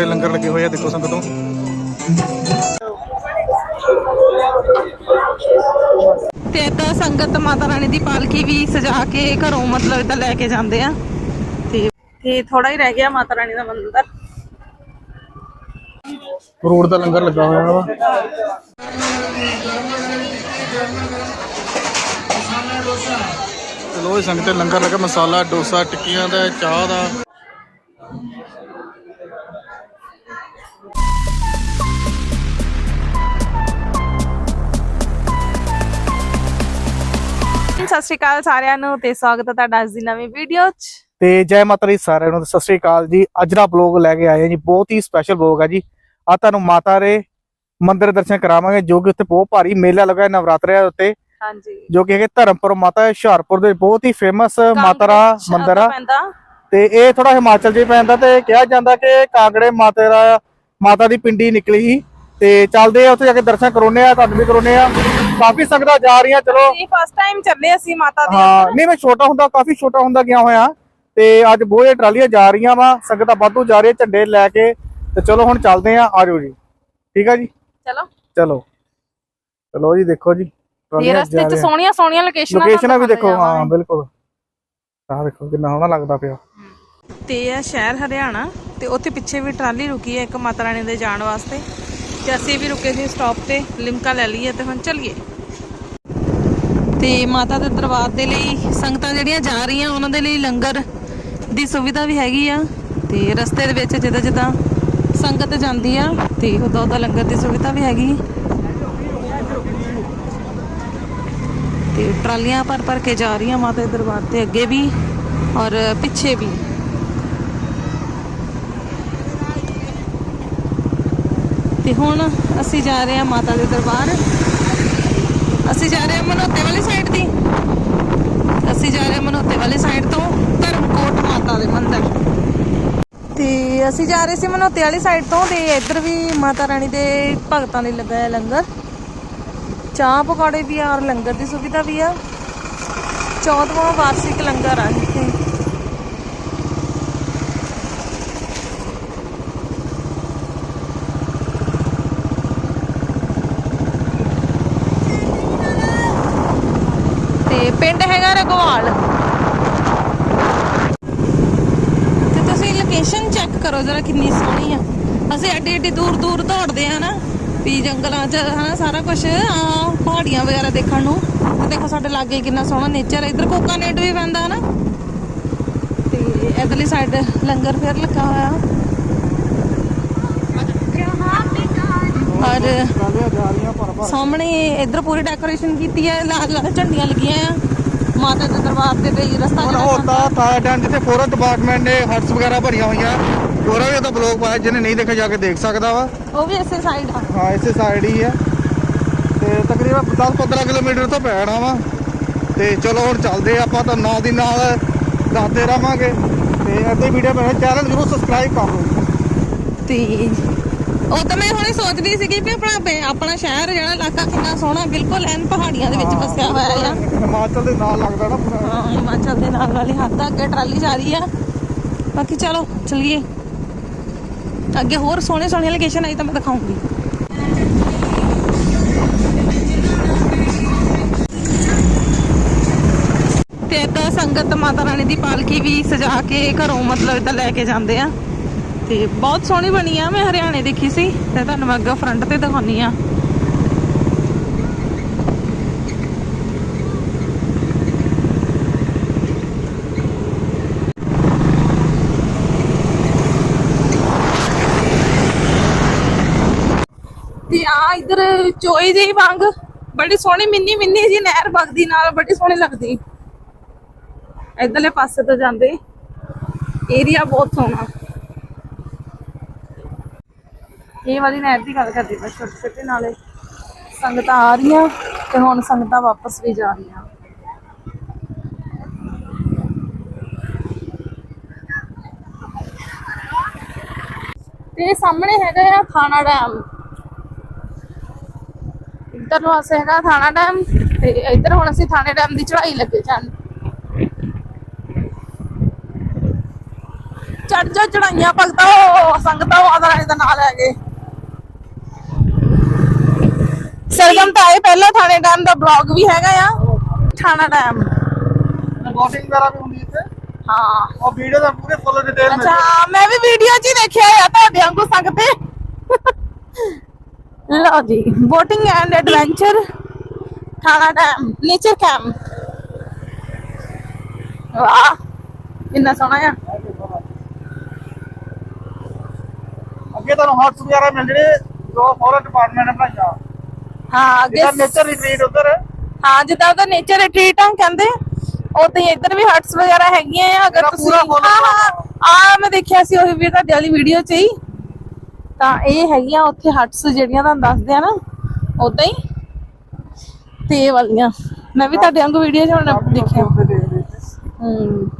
ਦੇ ਲੰਗਰ ਲੱਗੇ ਹੋਏ ਆ ਦੇਖੋ ਸੰਗਤੋਂ ਤੇ ਏਦਾਂ ਸੰਗਤ ਮਾਤਾ ਰਾਣੀ ਦੀ ਪਾਲਕੀ ਵੀ ਸਜਾ ਕੇ ਘਰੋਂ ਮਤਲਬ ਏਦਾਂ ਲੈ ਕੇ ਜਾਂਦੇ ਆ। ਤੇ ਤੇ ਥੋੜਾ ਹੀ ਰਹਿ ਗਿਆ ਮਾਤਾ ਰਾਣੀ ਦਾ ਮੰਦਿਰ। ਫਰੂਟ ਦਾ ਲੰਗਰ ਲੱਗਾ ਹੋਇਆ ਵਾ। ਇਹ ਸੰਗਤ ਲੰਗਰ ਲੱਗਾ ਮਸਾਲਾ ਡੋਸਾ ਟਿੱਕੀਆਂ ਦਾ ਚਾਹ ਦਾ। ਸਤਿ ਸ਼੍ਰੀ ਅਕਾਲ ਸਾਰਿਆਂ ਨੂੰ ਤੇ ਸਵਾਗਤ ਹੈ ਤੁਹਾਡਾ ਅੱਜ ਦੀ ਨਵੀਂ ਵੀਡੀਓ 'ਚ। ਤੇ ਜੈ ਮਾਤਾ ਦੀ ਸਾਰਿਆਂ ਨੂੰ ਸਤਿ ਸ੍ਰੀ ਅਕਾਲ ਜੀ। ਅੱਜ ਦਾ ਬਲੌਗ ਲੈ ਕੇ ਆਏ ਹਾਂ ਜੀ। ਬਹੁਤ ਹੀ ਸਪੈਸ਼ਲ ਬਲੌਗ ਹੈ ਜੀ। ਆ ਤੁਹਾਨੂੰ ਮਾਤਾ ਦੇ ਮੰਦਿਰ ਦਰਸ਼ਨ ਕਰਾਵਾਂਗੇ ਜੋ ਕਿ ਉੱਥੇ ਬਹੁਤ ਭਾਰੀ ਮੇਲਾ ਲੱਗਾ ਹੈ ਨਵਰਾਤਰਿਆਂ ਦੇ ਉੱਤੇ। ਹਾਂਜੀ। ਜੋ ਕਿ ਹੈਗੇ ਧਰਮਪੁਰ ਮਾਤਾ ਹੁਸ਼ਿਆਰਪੁਰ ਦੇ ਬਹੁਤ ਹੀ ਫੇਮਸ ਮਾਤਾ ਦਾ ਮੰਦਿਰ ਆ। ਤੇ ਇਹ ਥੋੜਾ ਹਿਮਾਚਲ ਹੀ ਪੈਂਦਾ ਤੇ ਕਿਹਾ ਜਾਂਦਾ ਕਿ ਕਾਂਗੜੇ ਮਾਤਾ ਦਾ ਮਾਤਾ ਦੀ ਪਿੰਡੀ ਨਿਕਲੀ ਤੇ ਚੱਲਦੇ ਆ ਉੱਥੇ ਜਾ ਕੇ ਦਰਸ਼ਨ ਕਰਾਉਨੇ ਆ ਤੁਹਾਨੂੰ ਵੀ ਕਰਾਉਨੇ ਆ। ਕਾਫੀ ਸੰਗਤਾਂ ਜਾ ਰਹੀਆਂ ਚਲੋ। ਇਹ ਫਸਟ ਟਾਈਮ ਚੱਲੇ ਅਸੀਂ ਮਾਤਾ ਦੇ ਹਾਂ ਨਹੀਂ ਮੈਂ ਛੋਟਾ ਹੁੰਦਾ ਕਾਫੀ ਛੋਟਾ ਹੁੰਦਾ ਗਿਆ ਹੋਇਆ। ਤੇ ਅੱਜ ਬੋਏ ਟਰਾਲੀਆਂ ਜਾ ਰਹੀਆਂ ਵਾ ਸੰਗਤਾਂ ਵਾਧੂ ਜਾ ਰਹੀਆਂ ਝੰਡੇ ਲੈ ਕੇ। ਤੇ ਚਲੋ ਹੁਣ ਚੱਲਦੇ ਆ ਆਜੋ ਜੀ। ਠੀਕ ਆ ਜੀ? ਚਲੋ। ਚਲੋ। ਚਲੋ ਜੀ ਦੇਖੋ ਜੀ ਇਹ ਰਸਤੇ ਜਾ 'ਚ। ਸੋਹਣੀਆਂ ਸੋਹਣੀਆਂ ਲੋਕੇਸ਼ਨਾਂ ਲੋਕੇਸ਼ਨਾਂ ਵੀ ਦੇਖੋ ਹਾਂ ਬਿਲਕੁਲ। ਆਹ ਦੇਖੋ ਕਿੰਨਾ ਸੋਹਣਾ ਲੱਗਦਾ ਪਿਆ। ਤੇ ਇਹ ਆ ਸ਼ਹਿਰ ਹਰਿਆਣਾ ਤੇ ਉੱਥੇ ਪਿੱਛੇ ਵੀ ਟਰਾਲੀ ਰੁਕੀ ਹੈ ਇੱਕ ਮਾਤਾ ਰਾਣੀ ਦੇ ਜਾਣ ਵਾਸਤੇ। ਤੇ ਅਸੀਂ ਵੀ ਰੁਕੇ ਸੀ ਸਟਾਪ ਤੇ ਲਿਮਕਾ ਲੈ ਲਈਏ ਤੇ ਹੁਣ ਚੱਲੀਏ। ਤੇ ਮਾਤਾ ਦੇ ਦਰਬਾਰ ਦੇ ਲਈ ਸੰਗਤਾਂ ਜਿਹੜੀਆਂ ਜਾ ਰਹੀਆਂ, ਉਹਨਾਂ ਦੇ ਲਈ ਲੰਗਰ ਦੀ ਸੁਵਿਧਾ ਵੀ ਹੈਗੀ ਆ ਤੇ ਰਸਤੇ ਦੇ ਵਿੱਚ ਜਿੱਦਾਂ ਜਿੱਦਾਂ ਸੰਗਤ ਜਾਂਦੀ ਆ ਤੇ ਉਦੋਂ ਉਦੋਂ ਲੰਗਰ ਦੀ ਸੁਵਿਧਾ ਵੀ ਹੈਗੀ। ਤੇ ਟਰਾਲੀਆਂ ਭਰ ਭਰ ਕੇ ਜਾ ਰਹੀਆਂ ਮਾਤਾ ਦੇ ਦਰਬਾਰ ਤੇ ਅੱਗੇ ਵੀ ਔਰ ਪਿੱਛੇ ਵੀ। ਤੇ ਹੁਣ ਅਸੀਂ ਜਾ ਰਹੇ ਹਾਂ ਮਾਤਾ ਦੇ ਦਰਬਾਰ। ਅਸੀਂ ਜਾ ਰਹੇ ਹਾਂ ਮਨੋਤੇ ਵਾਲੀ ਸਾਈਡ ਦੀ। ਅਸੀਂ ਜਾ ਰਹੇ ਹਾਂ ਮਨੋਤੇ ਵਾਲੀ ਸਾਈਡ ਤੋਂ ਧਰਮਕੋਟ ਮਾਤਾ ਦੇ ਮੰਦਿਰ। ਤੇ ਅਸੀਂ ਜਾ ਰਹੇ ਸੀ ਮਨੋਤੇ ਵਾਲੀ ਸਾਈਡ ਤੋਂ ਤੇ ਇੱਧਰ ਵੀ ਮਾਤਾ ਰਾਣੀ ਦੇ ਭਗਤਾਂ ਲਈ ਲੱਗਾ ਹੈ ਲੰਗਰ। ਚਾਹ ਪਕੌੜੇ ਵੀ ਆ ਔਰ ਲੰਗਰ ਦੀ ਸੁਵਿਧਾ ਵੀ ਆ। 14ਵਾਂ ਵਾਰਸ਼ਿਕ ਲੰਗਰ ਆ ਇੱਥੇ ਤੇ ਪਿੰਡ ਹੈਗਾ ਰਗਵਾਲ। ਤੇ ਤੁਸੀਂ ਲੋਕੇਸ਼ਨ ਚੈੱਕ ਕਰੋ ਜਰਾ ਕਿੰਨੀ ਸੋਹਣੀ ਆ। ਅਸੀਂ ਐਡੀ ਐਡੀ ਦੂਰ ਦੂਰ ਦੌੜਦੇ ਆ ਨਾ ਵੀ ਜੰਗਲਾਂ 'ਚ ਹਨਾ ਸਾਰਾ ਕੁਝ ਆ ਪਹਾੜੀਆਂ ਵਗੈਰਾ ਦੇਖਣ ਨੂੰ। ਤੇ ਦੇਖੋ ਸਾਡੇ ਲਾਗੇ ਕਿੰਨਾ ਸੋਹਣਾ ਨੇਚਰ ਹੈ ਇਧਰ ਕੋਕਾਨੇਟ ਵੀ ਪੈਂਦਾ ਨਾ। ਤੇ ਇਧਰਲੀ ਸਾਈਡ ਲੰਗਰ ਫੇਰ ਲੱਗਾ ਹੋਇਆ। ਔਰ ਸਾਹਮਣੇ ਇਧਰ ਪੂਰੀ ਡੈਕੋਰੇਸ਼ਨ ਕੀਤੀ ਹੈ ਲਾਲ ਲਾਲ ਝੰਡੀਆਂ ਲੱਗੀਆਂ ਆ। ਮਾਤਾ ਦੇ ਦਰਬਾਰ ਦੇ ਲਈ ਰਸਤਾ ਹੁਣ ਹੋਤਾ ਥਾਈਲੈਂਡ ਜਿੱਥੇ ਫੋਰਨ ਡਿਪਾਰਟਮੈਂਟ ਨੇ ਹਟਸ ਵਗੈਰਾ ਭਰੀਆਂ ਹੋਈਆਂ ਉਹਦਾ ਵੀ ਉਹਦਾ ਬਲੌਗ ਪਾਇਆ ਜਿਹਨੇ ਨਹੀਂ ਦੇਖਿਆ ਜਾ ਕੇ ਦੇਖ ਸਕਦਾ ਵਾ। ਉਹ ਵੀ ਇਸੇ ਸਾਈਡ ਆ। ਹਾਂ ਇਸੇ ਸਾਈਡ ਹੀ ਹੈ ਤੇ ਤਕਰੀਬਨ 10-15 ਕਿਲੋਮੀਟਰ ਤੋਂ ਪੈਣਾ ਵਾ। ਤੇ ਚਲੋ ਹੁਣ ਚੱਲਦੇ ਆ ਆਪਾਂ ਤਾਂ ਨਾਲ ਦੀ ਨਾਲ ਦੱਸਦੇ ਰਵਾਂਗੇ। ਤੇ ਅੱਧੇ ਵੀਡੀਓ ਬਣਾ ਚੈਨਲ ਜਰੂਰ ਸਬਸਕ੍ਰਾਈਬ ਕਰ ਲਓ ਤੇ ਉਹ ਤਾਂ ਮੈਂ ਹੁਣੇ ਸੋਚਦੀ ਸੀਗੀ ਵੀ ਆਪਣਾ ਪੇ- ਆਪਣਾ ਸ਼ਹਿਰ ਜਿਹੜਾ ਇਲਾਕਾ ਕਿੰਨਾ ਸੋਹਣਾ ਬਿਲਕੁਲ ਐਨ ਪਹਾੜੀਆਂ ਦੇ ਵਿੱਚ ਵਸਿਆ ਹੋਇਆ ਆ। ਹਿਮਾਚਲ ਦੇ ਨਾਲ ਲੱਗਦਾ ਨਾ ਪੂਰਾ। ਹਾਂ ਹਿਮਾਚਲ ਦੇ ਨਾਲ ਵਾਲੀ ਹੱਦ ਆ, ਅੱਗੇ ਟਰਾਲੀ ਜਾ ਰਹੀ ਆ। ਬਾਕੀ ਚਲੋ ਚਲੀਏ। ਅੱਗੇ ਹੋਰ ਸੋਹਣੇ ਸੋਹਣੇ ਲੋਕੇਸ਼ਨ ਆਈ ਤਾਂ ਮੈਂ ਦਿਖਾਉਂਗੀ। ਤੇ ਏਦਾਂ ਸੰਗਤ ਮਾਤਾ ਰਾਣੀ ਦੀ ਪਾਲਕੀ ਵੀ ਸਜਾ ਕੇ ਘਰੋਂ ਮਤਲਬ ਏਦਾਂ ਲੈ ਕੇ ਜਾਂਦੇ ਆ। ਤੇ ਬਹੁਤ ਸੋਹਣੀ ਬਣੀ ਆ, ਮੈਂ ਹਰਿਆਣੇ ਦੇਖੀ ਸੀ ਤੇ ਤੁਹਾਨੂੰ ਮੈਂ ਅੱਗੇ ਫਰੰਟ ਤੇ ਦਿਖਾਉਣੀ ਆ। ਤੇ ਆ ਇਧਰ ਚੋਈ ਜਿਹੀ ਵਾਂਗ, ਬੜੀ ਸੋਹਣੀ ਮਿੰਨੀ ਮਿੰਨੀ ਜੀ ਨਹਿਰ ਵਗਦੀ ਨਾਲ, ਬੜੀ ਸੋਹਣੀ ਲੱਗਦੀ। ਇਧਰਲੇ ਪਾਸੇ ਤੋਂ ਜਾਂਦੇ। ਏਰੀਆ ਬਹੁਤ ਸੋਹਣਾ। ਇਹ ਵਾਲੀ ਨਹਿਰ ਦੀ ਗੱਲ ਕਰਦੀ ਮੈਂ ਛੋਟੇ ਛੋਟੇ ਨਾਲੇ ਸੰਗਤਾਂ ਆ ਰਹੀਆਂ ਤੇ ਹੁਣ ਸੰਗਤਾਂ ਵਾਪਸ ਵੀ ਜਾ ਰਹੀਆਂ। ਤੇ ਸਾਹਮਣੇ ਹੈਗਾ ਆ ਥਾਣਾ ਡੈਮ। ਇੱਧਰ ਨੂੰ ਅਸੀਂ ਹੈਗਾ ਥਾਣਾ ਡੈਮ ਤੇ ਇੱਧਰ ਹੁਣ ਅਸੀਂ ਥਾਣੇ ਡੈਮ ਦੀ ਚੜ੍ਹਾਈ ਲੱਗੇ ਜਾਣ। ਚੜ ਜਾ ਚੜਾਈਆਂ ਭਗਤੋ, ਸੰਗਤਾਂ ਮਾਤਾ ਰਾਣੀ ਦਾ ਨਾਮ ਲੈ ਗਏ ਸਰਗਮ ਤਾਂ ਇਹ ਪਹਿਲਾ ਥਾਣੇ ਡੈਮ ਦਾ ਬਲੌਗ ਵੀ ਹੈਗਾ ਆ। ਥਾਣਾ ਡੈਮ ਬੋਟਿੰਗ ਵਗੈਰਾ ਵੀ ਹੁੰਦੀ ਇੱਥੇ? ਹਾਂ। ਉਹ ਵੀਡੀਓ ਦਾ ਪੂਰੇ ਫੁੱਲ ਡਿਟੇਲ ਅੱਛਾ ਮੈਂ ਵੀ ਵੀਡੀਓ 'ਚ ਹੀ ਦੇਖਿਆ ਆ ਤੁਹਾਡੇ ਵਾਂਗੂ ਸੰਗਤੇ ਲਓ ਜੀ boating and adventure Thana dam nature camp ਵਾਹ ਕਿੰਨਾ ਸੋਹਣਾ ਆ। ਅੱਗੇ ਤੁਹਾਨੂੰ ਹੱਥ ਵਗੈਰਾ ਮਿਲ ਜਿਹੜੇ ਜੋ ਫੋਰੈਸਟ ਡਿਪਾਰਟਮੈਂਟ ਨੇ ਬਣਾਇਆ ਹਾਂ ਅੱਗੇ ਜਿਹੜਾ ਨੇਚਰ ਰਿਟਰੀਟ ਉਧਰ। ਹਾਂ ਜਿੱਦਾਂ ਉਹਦਾ ਨੇਚਰ ਰਿਟਰੀਟ ਆ ਕਹਿੰਦੇ ਉਦਾਂ ਹੀ ਇੱਧਰ ਵੀ ਹਟਸ ਵਗੈਰਾ ਹੈਗੀਆਂ ਆ ਅਗਰ ਇਹਦਾ ਤੁਸੀਂ ਪੂਰਾ ਹਾਂ ਹਾਂ ਆ ਮੈਂ ਦੇਖਿਆ ਸੀ ਉਹੀ ਵੀ ਤੁਹਾਡੀ ਵਾਲੀ ਵੀਡੀਓ 'ਚ ਹੀ। ਤਾਂ ਇਹ ਹੈਗੀਆਂ ਉੱਥੇ ਹਟਸ ਜਿਹੜੀਆਂ ਤੁਹਾਨੂੰ ਦੱਸਦੇ ਆ ਨਾ ਉਦਾਂ ਹੀ। ਤੇ ਇਹ ਵਾਲੀਆਂ। ਮੈਂ ਵੀ ਤੁਹਾਡੇ ਵਾਂਗੂ ਵੀਡੀਓ 'ਚ ਹੁਣ ਦੇਖਿਆ। ਹੂੰ।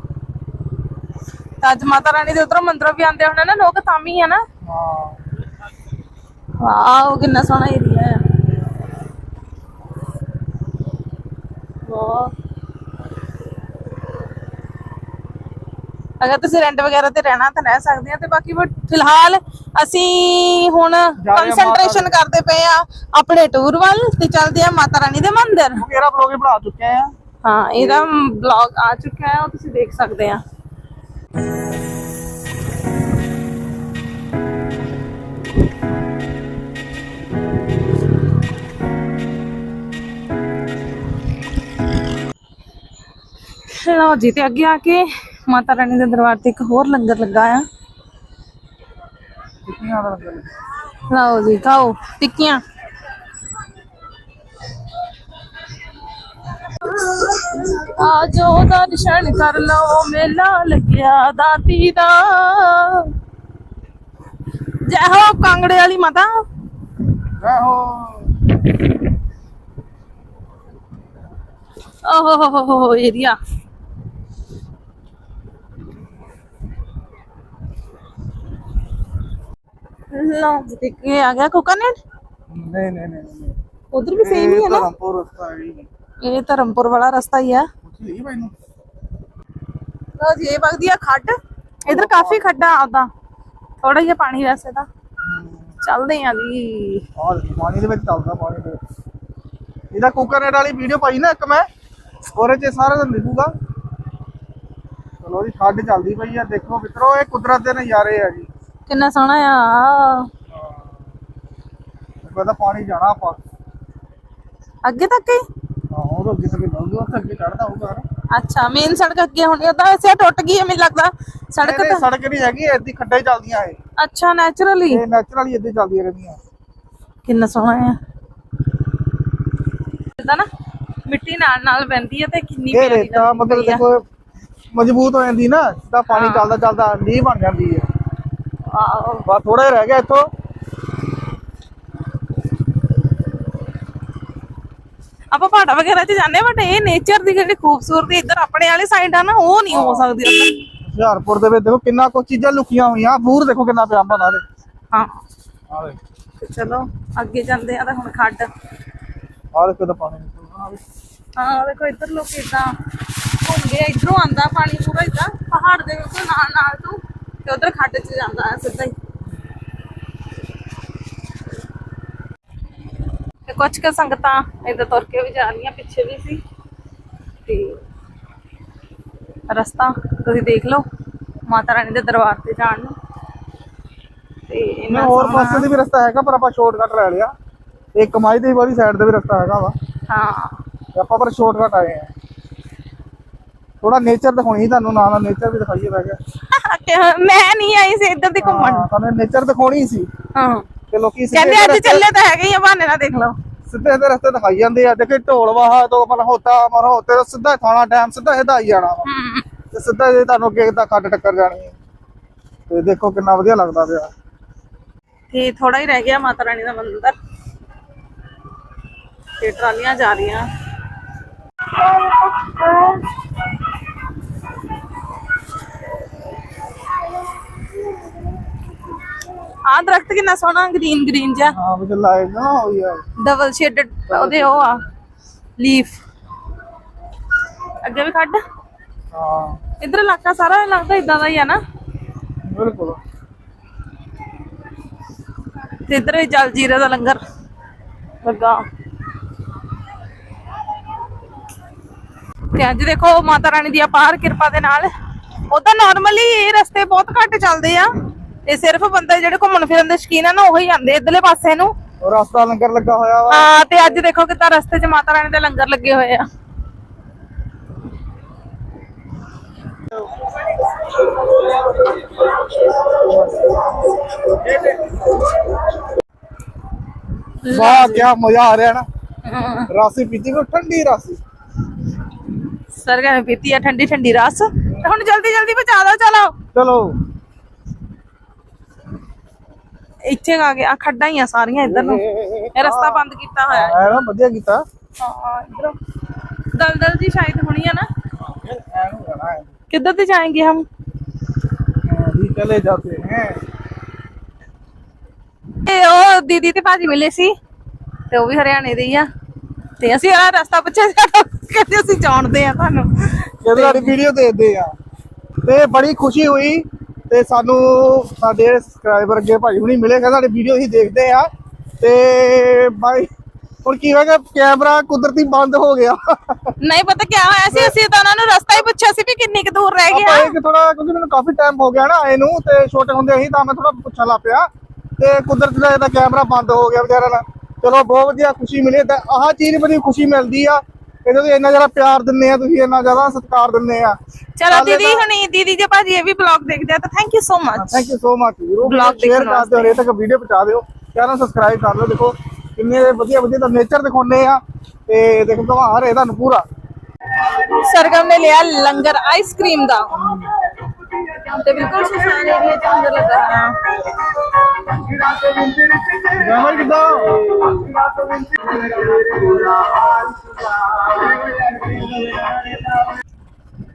ਤਾਂ ਅੱਜ ਮਾਤਾ ਰਾਣੀ ਦੇ ਉਧਰੋਂ ਮੰਦਰੋਂ ਵੀ ਆਉਂਦੇ ਹੋਣੇ ਨਾ ਲੋਕ ਤਾਂ ਵੀ ਆ ਨਾ। ਹਾਂ। ਵਾਓ ਕਿੰਨਾ ਸੋਹਣਾ ਏਰੀਆ ਹੈ ਅਗਰ ਤੁਸੀਂ ਰੈਂਟ ਵਗੈਰਾ ਤੇ ਰਹਿਣਾ ਤਾਂ ਰਹਿ ਸਕਦੇ ਆ ਤੇ ਬਾਕੀ ਬਟ ਫਿਲਹਾਲ ਅਸੀਂ ਹੁਣ ਕਨਸੈਂਟਰੇਸ਼ਨ ਕਰਦੇ ਪਏ ਆ ਆਪਣੇ ਟੂਰ ਵੱਲ ਤੇ ਚੱਲਦੇ ਆ ਮਾਤਾ ਰਾਣੀ ਦੇ ਮੰਦਿਰ। ਮੇਰਾ ਬਲੌਗ ਬਣਾ ਚੁੱਕੇ ਆ? ਹਾਂ ਇਹਦਾ ਬਲੌਗ ਆ ਚੁੱਕਾ ਹੈ ਉਹ ਤੁਸੀਂ ਦੇਖ ਸਕਦੇ ਆ। ਲਓ ਜੀ ਤੇ ਅੱਗੇ ਆ ਕੇ ਮਾਤਾ ਰਾਣੀ ਦੇ ਦਰਬਾਰ ਤੇ ਇੱਕ ਹੋਰ ਲੰਗਰ ਲੱਗਾ ਆ। ਕਿੰਨੀਆਂ ਦਾ ਲੱਗਦਾ ਲਓ ਜੀ ਖਾਓ ਟਿੱਕੀਆਂ। ਆਜੋ ਦਰਸ਼ਨ ਕਰ ਲਓ ਮੇਲਾ ਲੱਗਿਆ ਦਾਤੀ ਦਾ। ਜੈ ਹੋ ਕਾਂਗੜੇ ਵਾਲੀ ਮਾਤਾ। ਆਹੋ ਓਹ ਹੋ ਹੋ ਹੋ ਏਰੀਆ। ਲਓ ਜੀ ਟਿੱਕੀ ਆ ਗਿਆ ਕੋਕੋਨਟ? ਨਹੀਂ ਨਹੀਂ ਨਹੀਂ ਨਹੀਂ। ਉਧਰ ਵੀ ਸੇਮ ਹੀ ਹੈ ਨਾ? ਧਰਮਪੁਰ ਰਸਤਾ ਹੈ ਜੀ। ਇਹ ਧਰਮਪੁਰ ਵਾਲਾ ਰਸਤਾ ਹੀ ਆ। ਪੁੱਛ ਲਈ ਮੈਨੂੰ ਲੋ ਜੀ ਇਹ ਵਗਦੀ ਆ ਖੱਡ। ਇਧਰ ਕਾਫੀ ਖੱਡਾ ਆਉਂਦਾ ਥੋੜਾ ਜਿਹਾ ਪਾਣੀ ਵੈਸੇ ਤਾਂ। ਚੱਲਦੇ ਆ ਜੀ। ਆਹ ਦੇਖੋ, ਪਾਣੀ ਦੇ ਵਿੱਚ ਚੱਲਦਾ ਪਾਣੀ ਦੇ ਇਹਦਾ ਕੋਕੋਨਟ ਵਾਲੀ ਵੀਡੀਓ ਪਾਈ ਨਾ ਇੱਕ ਮੈਂ। ਉਹਦੇ 'ਚ ਸਾਰਾ ਦਿਨ ਦਿਖੂਗਾ ਚਲੋ ਜੀ ਚੱਲਦੀ ਪਈ ਆ। ਦੇਖੋ ਮਿੱਤਰੋ ਇਹ ਕੁਦਰਤ ਦੇ ਨਜ਼ਾਰੇ ਆ ਜੀ। ਕਿੰਨਾ ਸੋਹਣਾ ਆ ਕਹਿੰਦਾ ਪਾਣੀ ਜਾਣਾ ਆਪਾਂ। ਅੱਗੇ ਤੱਕ ਹੀ? ਹਾਂ ਉਹ ਅੱਗੇ ਤੱਕ ਜਾਊਗਾ ਉੱਥੇ ਅੱਗੇ ਚੜਦਾ ਹੋਊਗਾ ਨਾ। ਅੱਛਾ ਮੇਨ ਸੜਕ ਅੱਗੇ ਹੋਣੀ ਉਹਦਾ ਵੈਸੇ ਟੁੱਟ ਗਈ ਹੈ ਮੈਨੂੰ ਲੱਗਦਾ। ਸੜਕ ਨਹੀਂ, ਤਾਂ ਸੜਕ ਨਹੀਂ ਹੈਗੀ ਏਦੀ ਖੱਡੇ ਹੀ ਚੱਲਦੀਆਂ ਇਹ। ਅੱਛਾ ਨੈਚੁਰਲੀ ਇਹ ਨੈਚੁਰਲੀ ਹੀ ਚੱਲਦੀਆਂ ਰਹਿੰਦੀਆਂ। ਕਿੰਨਾ ਸੋਹਣਾ ਆ। ਜਿੱਦਾਂ ਨਾ ਮਿੱਟੀ ਨਾਲ ਨਾਲ ਬੈੰਦੀ ਹੈ ਤੇ ਕਿੰਨੀ ਇਹ ਪਿਆਰੀ ਰੇਤਾ ਲੱਗਦੀ ਮਤਲਬ ਆ। ਦੇਖੋ ਮਜ਼ਬੂਤ ਹੋ ਜਾਂਦੀ ਨਾ ਤਾਂ ਪਾਣੀ ਹਾਂ। ਚੱਲਦਾ ਚੱਲਦਾ ਨੀਂਹ ਬਣ ਜਾਂਦੀ ਹੈ ਬਸ ਥੋੜਾ ਹੀ ਰਹਿ ਗਿਆ ਇੱਥੋਂ। ਆਪਾਂ ਪਹਾੜਾਂ ਵਗੈਰਾ 'ਚ ਜਾਂਦੇ ਬਟ ਇਹ ਨੇਚਰ ਦੀ ਜਿਹੜੀ ਖੂਬਸੂਰਤੀ ਇੱਧਰ ਆਪਣੇ ਵਾਲੀ ਸਾਈਡ ਆ ਨਾ ਉਹ ਨਹੀਂ ਹੋ ਸਕਦੀ ਉੱਧਰ ਹੁਸ਼ਿਆਰਪੁਰ ਦੇ ਵਿੱਚ ਦੇਖੋ ਕਿੰਨਾ ਕੁ ਚੀਜ਼ਾਂ ਲੁਕੀਆਂ ਹੋਈਆਂ ਬੂਰ ਦੇਖੋ ਕਿੰਨਾ ਪਿਆ ਬਣਾ ਦੇ ਹਾਂ। ਆ ਦੇ ਚਲੋ ਅੱਗੇ ਜਾਂਦੇ ਆ ਤਾਂ ਹੁਣ ਖੱਡ। ਆ ਦੇਖੋ ਤਾਂ ਪਾਣੀ ਆਹ ਦੇਖੋ। ਇੱਧਰ ਲੋਕ ਇਦਾਂ ਘੁੰਮਦੇ ਆ ਇਧਰੋਂ ਆਂਦਾ ਪਾਣੀ ਪੂਰਾ ਇਦਾਂ ਪਹਾੜ ਦੇ ਵਿੱਚੋਂ ਨਾਲ ਨਾਲ ਤੋਂ ਤੇ ਉਧਰ ਖੱਡ 'ਚ ਜਾਂਦਾ ਆ ਸਿੱਧਾ ਹੀ। ਤੇ ਕੁਝ ਕੁ ਸੰਗਤਾਂ ਇਧਰ ਤੁਰ ਕੇ ਵੀ ਜਾ ਰਹੀਆਂ ਪਿੱਛੇ ਵੀ ਸੀ। ਤੇ ਰਸਤਾ ਤੁਸੀਂ ਦੇਖ ਲਓ ਮਾਤਾ ਰਾਣੀ ਦੇ ਦਰਬਾਰ ਤੇ ਜਾਣ ਨੂੰ। ਤੇ ਇਹਨਾਂ ਹੋਰ ਪਾਸੇ ਦੀ ਵੀ ਰਸਤਾ ਹੈਗਾ ਪਰ ਆਪਾਂ ਸ਼ਾਰਟਕਟ ਲੈ ਲਿਆ। ਇਹ ਕਮਾਈ ਦੀ ਵਾਲੀ ਸਾਈਡ ਤੇ ਵੀ ਰਸਤਾ ਹੈਗਾ ਵਾ। ਹਾਂ। ਆਪਾਂ ਪਰ ਸ਼ਾਰਟਕਟ ਆਏ ਆ। ਥੋੜਾ ਨੇਚਰ ਦਿਖਾਉਣੀ ਤੁਹਾਨੂੰ ਨਾਲ ਨਾਲ ਨੇਚਰ ਵੀ ਦਿਖਾਈਏ ਬੈ ਗਿਆ ਕਿ ਮੈਂ ਨਹੀਂ ਆਈ ਸੀ ਇੱਧਰ ਦੀ ਘੁੰਮਣ ਹਾਂ ਤੁਹਾਨੂੰ ਨੇਚਰ ਦਿਖਾਉਣੀ ਸੀ। ਹਾਂ। ਤੇ ਲੋਕੀ ਕਹਿੰਦੇ ਅੱਜ ਚੱਲੇ ਤਾਂ ਹੈਗੇ ਹੀ ਆ ਬਹਾਨੇ ਨਾਲ ਦੇਖ ਲਓ। ਸਿੱਧੇ ਸਿੱਧੇ ਰਸਤੇ ਦਿਖਾਈ ਜਾਂਦੇ ਆ ਦੇਖੇ ਢੋਲ ਵਾਹਾ ਤੋਂ ਮਨ ਹੋਤਾ ਮਨ ਹੋਤੇ ਤੋਂ ਸਿੱਧਾ ਥਾਣਾ ਟਾਈਮ ਸਿੱਧਾ ਇਹਦਾ ਹੀ ਜਾਣਾ ਵਾ। ਹਮ, ਤੇ ਸਿੱਧਾ ਇਹ ਤੁਹਾਨੂੰ ਅੱਗੇ ਦਾ ਖੱਡ ਟੱਕਰ ਜਾਣੀ ਹੈ ਤੇ ਦੇਖੋ ਕਿੰਨਾ ਵਧੀਆ ਲੱਗਦਾ ਪਿਆ। ਤੇ ਥੋੜਾ ਹੀ ਰਹਿ ਗਿਆ ਮਾਤਾ ਰਾਣੀ ਦਾ ਮੰਦਿਰ। ਤੇ ਟਰਾਲੀਆਂ ਜਾ ਰਹੀਆਂ। ਆ ਦਰਖਤ ਕਿੰਨਾ ਸੋਹਣਾ ਗ੍ਰੀਨ ਗ੍ਰੀਨ ਜਿਹਾ। ਹਾਂ ਵਿੱਚ ਲਾਈਟ ਨਾ ਹੋਈ ਆ ਡਬਲ ਸ਼ੇਡਡ ਉਹਦੇ ਉਹ ਆ ਲੀਫ। ਅੱਗੇ ਵੀ ਕੱਢ। ਹਾਂ। ਇਧਰ ਇਲਾਕਾ ਸਾਰਾ ਲੱਗਦਾ ਇਦਾਂ ਦਾ ਹੀ ਆ ਨਾ। ਬਿਲਕੁਲ। ਤੇ ਇੱਧਰ ਜਲ ਜੀਰੇ ਦਾ ਲੰਗਰ ਲੱਗਾ। ਤੇ ਅੱਜ ਦੇਖੋ ਮਾਤਾ ਰਾਣੀ ਦੀ ਅਪਾਰ ਕਿਰਪਾ ਦੇ ਨਾਲ। ਉਦਾਂ ਨਾਰਮਲੀ ਇਹ ਰਸਤੇ ਬਹੁਤ ਘੱਟ ਚੱਲਦੇ ਆ। ਤੇ ਸਿਰਫ ਬੰਦੇ ਜਿਹੜੇ ਘੁੰਮਣ ਫਿਰਨ ਦੇ ਸ਼ੌਕੀਨ ਆ ਨਾ ਉਹੀ ਜਾਂਦੇ ਇਧਰਲੇ ਪਾਸੇ ਨੂੰ। ਰਸਤਾ ਲੰਗਰ ਲੱਗਾ ਹੋਇਆ ਵਾ। ਹਾਂ ਤੇ ਅੱਜ ਦੇਖੋ ਕਿੱਦਾਂ ਰਸਤੇ 'ਚ ਮਾਤਾ ਰਾਣੀ ਦੇ ਲੰਗਰ ਲੱਗੇ ਹੋਏ ਆ। ਵਾਹ ਕੀ ਮਜ਼ਾ ਆ ਰਿਹਾ ਨਾ। ਰਾਸੀ ਪੀਤੀ ਕੋ ਠੰਡੀ ਰਾਸੀ? ਸਰਗਾ ਨੇ ਪੀਤੀ ਆ? ਠੰਡੀ ਠੰਡੀ ਰਸ ਹੁਣ ਜਲਦੀ ਜਲਦੀ ਪਹੁੰਚਾ ਦਿਓ ਚਲੋ। ਚਲੋ। ਇੱਥੇ ਆ ਗਏ ਖੱਡਾਂ ਹੀ ਆ ਸਾਰੀਆਂ ਇੱਧਰ ਨੂੰ। ਇਹ ਰਸਤਾ ਬੰਦ ਕੀਤਾ ਹੋਇਆ ਹੈ। ਐ ਵਧੀਆ ਕੀਤਾ। ਹਾਂ ਇਧਰੋਂ। ਦਲਦਲ ਜੀ ਸ਼ਾਇਦ ਹੋਣੀ ਆ ਨਾ। ਕਿੱਧਰ ਤੇ ਜਾਏਂਗੇ ਹਮ? ਵੀ ਚਲੇ ਜਾਂਦੇ ਨੇ ਤੇ ਉਹ ਦੀਦੀ ਤੇ ਭਾਜੀ ਮਿਲੇ ਸੀ ਤੇ ਉਹ ਵੀ ਹਰਿਆਣੇ ਦੇ ਹੀ ਆ। ਤੇ ਅਸੀਂ ਆ ਰਸਤਾ ਪੁੱਛਿਆ ਸਾਡਾ ਕਹਿੰਦੇ ਅਸੀਂ ਜਾਣਦੇ ਆ ਤੁਹਾਨੂੰ। ਜਦੋਂ ਸਾਡੀ ਵੀਡੀਓ ਦੇਖਦੇ ਆ। ਤੇ ਬੜੀ ਖੁਸ਼ੀ ਹੋਈ ਤੇ ਸਾਨੂੰ ਸਾਡੇ ਸਬਸਕ੍ਰਾਈਬਰ ਅੱਗੇ ਭਾਈ ਹੁਣੀ ਮਿਲੇ ਕਹਿੰਦੇ ਸਾਡੀ ਵੀਡੀਓ ਹੀ ਦੇਖਦੇ ਆ। ਤੇ ਬਾਈ ਹੁਣ ਕੀ ਹੋਇਆ ਕਿ ਕੈਮਰਾ ਕੁਦਰਤੀ ਬੰਦ ਹੋ ਗਿਆ। ਨਹੀਂ ਪਤਾ ਕੀ ਹੋਇਆ ਸੀ ਅਸੀਂ ਤਾਂ ਉਹਨਾਂ ਨੂੰ ਰਸਤਾ ਹੀ ਪੁੱਛਿਆ ਸੀ ਵੀ ਕਿੰਨੀ ਕੁ ਦੂਰ ਰਹਿ ਗਿਆ। ਇਹ ਥੋੜਾ ਕਿਉਂਕਿ ਮੈਨੂੰ ਕਾਫੀ ਟਾਈਮ ਹੋ ਗਿਆ ਨਾ ਆਏ ਨੂੰ ਤੇ ਛੋਟੇ ਹੁੰਦੇ ਹੀ ਤਾਂ ਮੈਂ ਥੋੜਾ ਪੁੱਛਣ ਲੱਗ ਪਿਆ। ਤੇ ਕੁਦਰਤ ਦਾ ਇਹਦਾ ਕੈਮਰਾ ਬੰਦ ਹੋ ਗਿਆ ਵਿਚਾਰਾ ਨਾਲ। ਚਲੋ ਬਹੁਤ ਵਧੀਆ ਖੁਸ਼ੀ ਮਿਲੀ। ਤਾਂ ਆਹ ਚੀਜ਼ ਬੜੀ ਖੁਸ਼ੀ ਮਿਲਦੀ ਆ। ਇਹਦੇ ਤੇ ਇੰਨਾ ਜ਼ਿਆਦਾ ਪਿਆਰ ਦਿੰਦੇ ਆ ਤੁਸੀਂ ਇੰਨਾ ਜ਼ਿਆਦਾ ਸਤਿਕਾਰ ਦਿੰਦੇ ਆ। ਚਲੋ ਦੀਦੀ ਹੁਣੀ ਦੀਦੀ ਜੇ ਭਾਜੀ ਇਹ ਵੀ ਬਲੌਗ ਦੇਖਦੇ ਆ ਤਾਂ thank you so much thank you so much Vlog share ਕਰ ਦਿਓ ਹਰੇ ਤੱਕ ਵੀਡੀਓ ਪਹੁੰਚਾ ਦਿਓ। ਚੈਨਲ ਸਬਸਕ੍ਰਾਈਬ ਕਰ ਲਓ ਦੇਖੋ ਕਿੰਨੇ ਵਧੀਆ ਵਧੀਆ ਦਾ ਨੇਚਰ ਦਿਖਾਉਂਦੇ ਆ। ਤੇ ਦੇਖੋ ਤੁਹਾਨੂੰ ਰਹੇ ਤੁਹਾਨੂੰ ਪੂਰਾ ਸਰਗਮ ਨੇ ਲਿਆ ਲੰਗਰ ਆਈਸਕ੍ਰੀਮ ਦਾ। ਤੇ ਬਿਲਕੁਲ ਸੁਸਾਨ ਏਰੀਆ ਚ ਅੰਦਰ ਲੱਗਾ ਹੋਇਆ। ਜਾਮਰ ਕਿਦਾਂ?